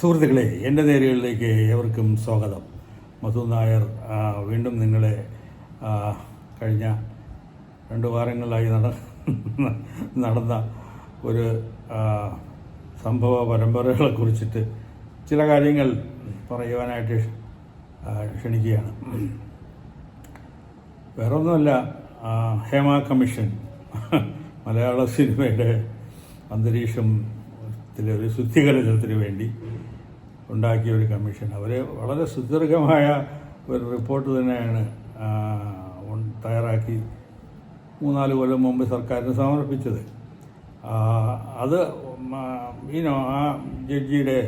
സുഹൃത്തുക്കളെ എന്റെ നേരുകളിലേക്ക് ഏവർക്കും സ്വാഗതം. മധു നായർ വീണ്ടും നിങ്ങളെ കഴിഞ്ഞ രണ്ട് വാരങ്ങളിലായി നട നടന്ന ഒരു സംഭവ പരമ്പരകളെ കുറിച്ചിട്ട് ചില കാര്യങ്ങൾ പറയുവാനായിട്ട് ക്ഷണിക്കുകയാണ്. വേറൊന്നുമല്ല ഹേമ കമ്മീഷൻ മലയാള സിനിമയുടെ അന്തരീക്ഷത്തിലെ ഒരു ശുദ്ധീകരണത്തിന് വേണ്ടി ഉണ്ടാക്കിയ ഒരു കമ്മീഷൻ. അവർ വളരെ സുദീർഘമായ ഒരു റിപ്പോർട്ട് തന്നെയാണ് തയ്യാറാക്കി മൂന്നാൽ കൊല്ലം മുമ്പ് സർക്കാരിന് സമർപ്പിച്ചത്. അത് ഈനോ ആ ജഡ്ജിയുടെ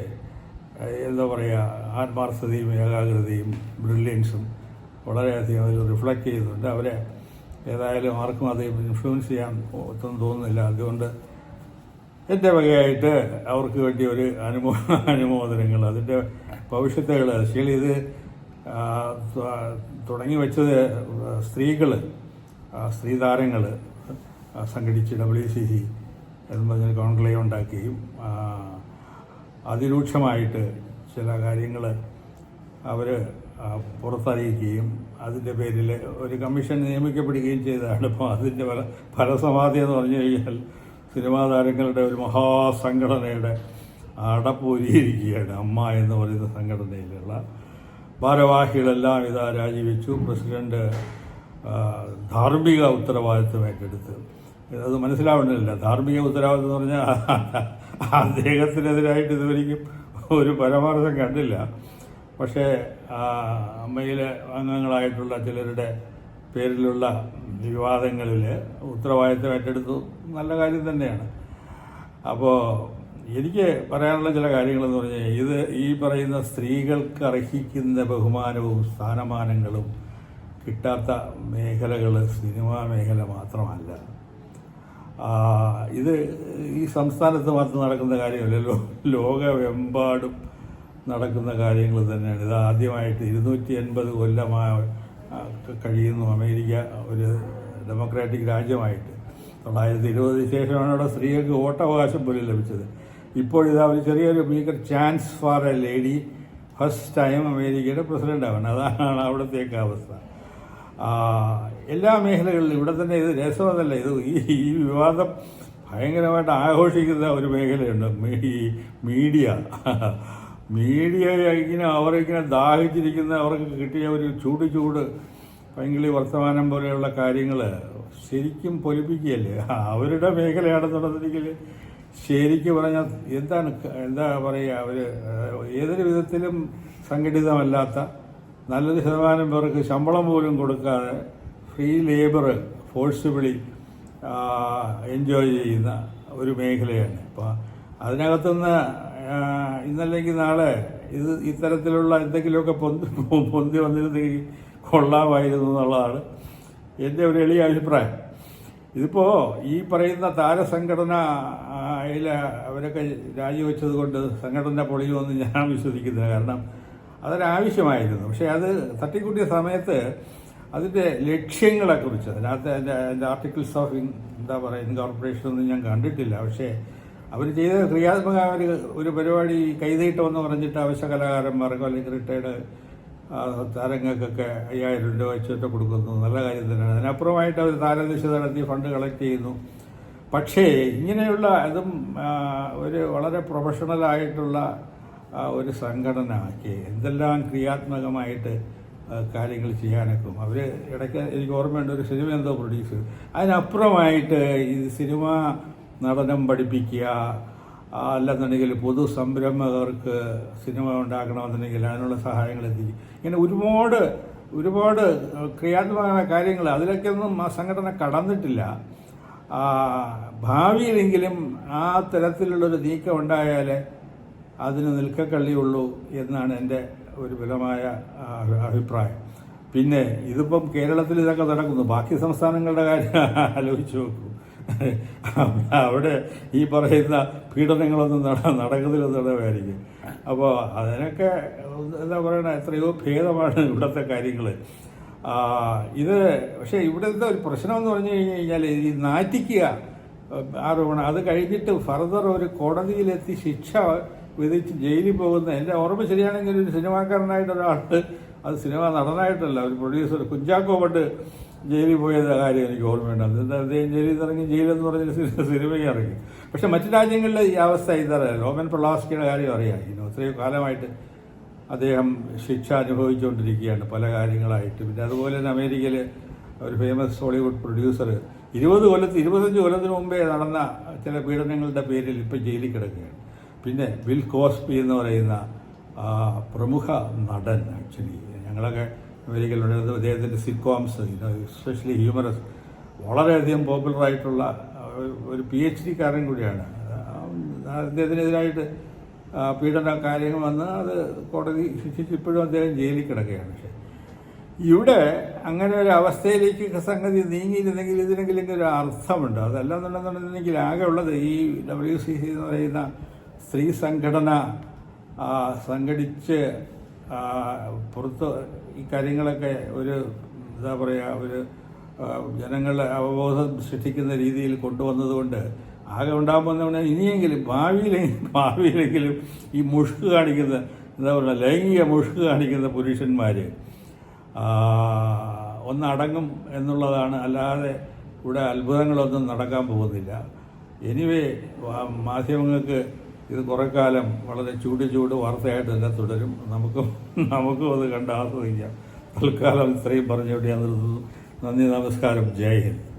എന്താ പറയുക ആത്മാർത്ഥതയും ഏകാഗ്രതയും ബ്രില്യൻസും വളരെയധികം അതിൽ റിഫ്ലക്റ്റ് ചെയ്യുന്നുണ്ട് അവരെ ഏതായാലും ആർക്കും അത് ഇൻഫ്ലുവൻസ് ചെയ്യാൻ ഒത്തും തോന്നുന്നില്ല. അതുകൊണ്ട് എന്റെ വകയായിട്ട് അവർക്ക് വേണ്ടി ഒരു അനുമോ അനുമോദനങ്ങൾ അതിന്റെ ഭവിഷ്യത്തുകൾ ആക്ച്വലി ഇത് തുടങ്ങി വെച്ചത് സ്ത്രീകൾ സ്ത്രീതാരങ്ങൾ സംഘടിച്ച് ഡബ്ല്യു സി സി എന്ന് പറഞ്ഞ കോൺക്ലേവ് ഉണ്ടാക്കുകയും അതിരൂക്ഷമായിട്ട് ചില കാര്യങ്ങൾ അവർ പുറത്തറിയിക്കുകയും അതിന്റെ പേരിൽ ഒരു കമ്മീഷൻ നിയമിക്കപ്പെടുകയും ചെയ്തതാണ് ഇപ്പോൾ അതിന്റെ ഫല ഫലസമാധി എന്ന് പറഞ്ഞു കഴിഞ്ഞാൽ സിനിമാ താരങ്ങളുടെ ഒരു മഹാസംഘടനയുടെ അടപ്പൂരിയിരിക്കുകയാണ് അമ്മ എന്ന് പറയുന്ന സംഘടനയിലുള്ള ഭാരവാഹികളെല്ലാം ഇതാ രാജിവെച്ചു. പ്രസിഡന്റ് ധാർമ്മിക ഉത്തരവാദിത്വം ഏറ്റെടുത്ത്. അത് മനസ്സിലാവുന്നില്ല ധാർമ്മിക ഉത്തരവാദിത്വം എന്ന് പറഞ്ഞാൽ അദ്ദേഹത്തിനെതിരായിട്ട് ഇതുവരെയും ഒരു പരാമർശം കണ്ടില്ല. പക്ഷേ അമ്മയിലെ അംഗങ്ങളായിട്ടുള്ള ചിലരുടെ പേരിലുള്ള വിവാദങ്ങളിൽ ഉത്തരവാദിത്വം ഏറ്റെടുത്തു നല്ല കാര്യം തന്നെയാണ്. അപ്പോൾ എനിക്ക് പറയാനുള്ള ചില കാര്യങ്ങളെന്ന് പറഞ്ഞാൽ ഇത് ഈ പറയുന്ന സ്ത്രീകൾക്ക് അർഹിക്കുന്ന ബഹുമാനവും സ്ഥാനമാനങ്ങളും കിട്ടാത്ത മേഖലകൾ സിനിമാ മേഖല മാത്രമല്ല. ഇത് ഈ സംസ്ഥാനത്ത് മാത്രം നടക്കുന്ന കാര്യമല്ലല്ലോ ലോകമെമ്പാടും നടക്കുന്ന കാര്യങ്ങൾ തന്നെയാണ്. ഇത് ആദ്യമായിട്ട് ഇരുന്നൂറ്റി എൺപത് കൊല്ലമായ കഴിയുന്നു. അമേരിക്ക ഒരു ഡെമോക്രാറ്റിക് രാജ്യമായിട്ട്. തൊള്ളായിരത്തി ഇരുപതിന് ശേഷമാണ് അവിടെ സ്ത്രീകൾക്ക് വോട്ടവകാശം പോലും ലഭിച്ചത്. ഇപ്പോഴിതാ ഒരു ചെറിയൊരു meagre chance for a lady first time അമേരിക്കയുടെ പ്രസിഡന്റ് ആവാൻ. അതാണ് അവിടത്തേക്ക് അവസ്ഥ. എല്ലാ മേഖലകളിലും ഇവിടെ തന്നെ ഇത് രസമൊന്നല്ല ഇത് ഈ വിവാദം ഭയങ്കരമായിട്ട് ആഘോഷിക്കുന്ന ഒരു മേഖലയുണ്ട്. ഈ മീഡിയ മീഡിയ ഇങ്ങനെ അവരിങ്ങനെ ദാഹിച്ചിരിക്കുന്ന അവർക്ക് കിട്ടിയ ഒരു ചൂട് ചൂട് പൈങ്കിളി വർത്തമാനം പോലെയുള്ള കാര്യങ്ങൾ ശരിക്കും പൊലിപ്പിക്കുകയല്ലേ? അവരുടെ മേഖലയാണെന്നുള്ളതെങ്കിൽ ശരിക്കും പറഞ്ഞാൽ എന്താണ് എന്താ പറയുക? അവർ ഏതൊരു വിധത്തിലും സംഘടിതമല്ലാത്ത നല്ലൊരു ശതമാനം പേർക്ക് ശമ്പളം പോലും കൊടുക്കാതെ ഫ്രീ ലേബർ ഫോഴ്സിബിളി എൻജോയ് ചെയ്യുന്ന ഒരു മേഖലയാണ്. അപ്പോൾ അതിനകത്തുനിന്ന് ഇന്നല്ലെങ്കിൽ നാളെ ഇത് ഇത്തരത്തിലുള്ള എന്തെങ്കിലുമൊക്കെ പൊന്തി പൊന്തി വന്നിരുന്നെങ്കിൽ കൊള്ളാമായിരുന്നു എന്നുള്ളതാണ് എന്റെ ഒരു എളിയ അഭിപ്രായം. ഇതിപ്പോൾ ഈ പറയുന്ന താരസംഘടന അതിൽ അവരൊക്കെ രാജിവെച്ചത് കൊണ്ട് സംഘടന പൊളിയുമെന്ന് ഞാൻ വിശ്വസിക്കുന്നില്ല. കാരണം അതൊരാവശ്യമായിരുന്നു. പക്ഷേ അത് തട്ടിക്കൂട്ടിയ സമയത്ത് അതിന്റെ ലക്ഷ്യങ്ങളെക്കുറിച്ച് അതിനകത്ത് എന്റെ ആർട്ടിക്കിൾസ് ഓഫ് എന്താ പറയുക ഇൻകോർപ്പറേഷൻ ഒന്നും ഞാൻ കണ്ടിട്ടില്ല. പക്ഷേ അവർ ചെയ്ത ക്രിയാത്മക ഒരു ഒരു പരിപാടി കൈതീട്ടമെന്ന് പറഞ്ഞിട്ട് അവശ്യ കലാകാരന്മാർക്കോ അല്ലെങ്കിൽ റിട്ടയർഡ് താരങ്ങൾക്കൊക്കെ അയ്യായിരം രൂപ വെച്ചിട്ട് കൊടുക്കുന്നു. നല്ല കാര്യം തന്നെയാണ്. അതിനപ്പുറമായിട്ട് അവർ താരദിശ നടത്തി ഫണ്ട് കളക്ട് ചെയ്യുന്നു. പക്ഷേ ഇങ്ങനെയുള്ള ഇതും ഒരു വളരെ പ്രൊഫഷണലായിട്ടുള്ള ഒരു സംഘടന ആക്കി എന്തെല്ലാം ക്രിയാത്മകമായിട്ട് കാര്യങ്ങൾ ചെയ്യാനൊക്കും. അവർ ഇടയ്ക്ക് എനിക്ക് ഓർമ്മയുണ്ട് ഒരു സിനിമ എന്തോ പ്രൊഡ്യൂസ് അതിനപ്പുറമായിട്ട് ഈ സിനിമ നടനം പഠിപ്പിക്കുക അല്ലെന്നുണ്ടെങ്കിൽ പൊതു സംരംഭകർക്ക് സിനിമ ഉണ്ടാക്കണമെന്നുണ്ടെങ്കിൽ അതിനുള്ള സഹായങ്ങൾ എത്തിക്കും. ഇങ്ങനെ ഒരുപാട് ഒരുപാട് ക്രിയാത്മകമായ കാര്യങ്ങൾ അതിലൊക്കെയൊന്നും ആ സംഘടന കടന്നിട്ടില്ല. ഭാവിയിലെങ്കിലും ആ തരത്തിലുള്ളൊരു നീക്കം ഉണ്ടായാൽ അതിന് നിൽക്കക്കള്ളിയുള്ളൂ എന്നാണ് എന്റെ ഒരു ബലമായ അഭിപ്രായം. പിന്നെ ഇതിപ്പം കേരളത്തിൽ ഇതൊക്കെ നടക്കുന്നു. ബാക്കി സംസ്ഥാനങ്ങളുടെ കാര്യം ആലോചിച്ച് നോക്കൂ. അവിടെ ഈ പറയുന്ന പീഡനങ്ങളൊന്നും നട നടക്കുന്നില്ലെന്നുള്ളതായിരിക്കും അപ്പോൾ അതിനൊക്കെ എന്താ പറയണ എത്രയോ ഭേദമാണ് ഇവിടുത്തെ കാര്യങ്ങൾ ഇത് പക്ഷേ ഇവിടുത്തെ ഒരു പ്രശ്നമെന്ന് പറഞ്ഞു കഴിഞ്ഞ് കഴിഞ്ഞാൽ ഈ നാറ്റിക്കുക ആരോപണം അത് കഴിഞ്ഞിട്ട് ഫർദർ ഒരു കോടതിയിലെത്തി ശിക്ഷ വിധിച്ച് ജയിലിൽ പോകുന്ന എന്റെ ഓർമ്മ ശരിയാണെങ്കിൽ ഒരു സിനിമാക്കാരനായിട്ട് ഒരാൾ അത് സിനിമ നടനായിട്ടല്ല ഒരു പ്രൊഡ്യൂസർ കുഞ്ചാക്കോ പണ്ട് ജയിലിൽ പോയത് കാര്യം എനിക്ക് ഓർമ്മയുണ്ട്. അത് അദ്ദേഹം ജയിലിൽ ഇറങ്ങി ജയിലെന്ന് പറഞ്ഞ സിനിമ സിനിമയ്ക്ക് ഇറങ്ങി. പക്ഷെ മറ്റു രാജ്യങ്ങളിലെ ഈ അവസ്ഥ ഇതറിയാം ലോമൻ പ്രളാസ്കിയുടെ കാര്യം അറിയാം. ഇനി ഒത്തിരി കാലമായിട്ട് അദ്ദേഹം ശിക്ഷ അനുഭവിച്ചുകൊണ്ടിരിക്കുകയാണ് പല കാര്യങ്ങളായിട്ട്. പിന്നെ അതുപോലെ തന്നെ അമേരിക്കയിൽ ഒരു ഫേമസ് ഹോളിവുഡ് പ്രൊഡ്യൂസർ ഇരുപത് കൊല്ലത്ത് ഇരുപത്തഞ്ച് കൊല്ലത്തിന് മുമ്പേ നടന്ന ചില പീഡനങ്ങളുടെ പേരിൽ ഇപ്പം ജയിലിൽ കിടക്കുകയാണ്. പിന്നെ ബിൽ കോസ്ബി എന്ന് പറയുന്ന പ്രമുഖ നടൻ ആക്ച്വലി. ഞങ്ങളൊക്കെ അമേരിക്കയിലുണ്ടായിരുന്ന അദ്ദേഹത്തിന്റെ സിറ്റ്കോംസ് എസ്പെഷ്യലി ഹ്യൂമറസ് വളരെയധികം പോപ്പുലറായിട്ടുള്ള ഒരു- പി എച്ച് ഡിക്കാരൻ കൂടിയാണ്. അദ്ദേഹത്തിനെതിരായിട്ട് പീഡന കാര്യങ്ങൾ വന്ന് അത് കോടതി ശിക്ഷിച്ച് ഇപ്പോഴും അദ്ദേഹം ജയിലിൽ കിടക്കുകയാണ്. പക്ഷേ ഇവിടെ അങ്ങനെ ഒരു അവസ്ഥയിലേക്ക് സംഗതി നീങ്ങിയിരുന്നെങ്കിൽ ഇതിനെങ്കിലും ഒരു അർത്ഥമുണ്ട്. അതല്ലെന്നുണ്ടെന്നുണ്ടെങ്കിൽ ആകെ ഉള്ളത് ഈ ഡബ്ല്യു സി സി എന്ന് പറയുന്ന സ്ത്രീ സംഘടന സംഘടിച്ച് പുറത്ത് കാര്യങ്ങളൊക്കെ ഒരു എന്താ പറയുക ഒരു ജനങ്ങളുടെ അവബോധം സൃഷ്ടിക്കുന്ന രീതിയിൽ കൊണ്ടുവന്നതുകൊണ്ട് ആകെ ഉണ്ടാകുമ്പോൾ ഇനിയെങ്കിലും ഭാവിയിലെങ്കിലും ഭാവിയിലെങ്കിലും ഈ മുഷ്ക് കാണിക്കുന്ന എന്താ പറയുക ലൈംഗിക മുഷ്ക് കാണിക്കുന്ന പുരുഷന്മാർ ഒന്നടങ്ങും എന്നുള്ളതാണ്. അല്ലാതെ ഇവിടെ അത്ഭുതങ്ങളൊന്നും നടക്കാൻ പോകുന്നില്ല. എനിവേ മാധ്യമങ്ങൾക്ക് ഇത് കുറേ കാലം വളരെ ചൂട് ചൂട് വാർത്തയായിട്ട് തന്നെ തുടരും. നമുക്കും നമുക്കും അത് കണ്ട് ആസ്വദിക്കാം. തൽക്കാലം ഇത്രയും പറഞ്ഞുകൊണ്ട് ഞാൻ നിർത്തുന്നു. നന്ദി നമസ്കാരം. ജയ് ഹിന്ദ്.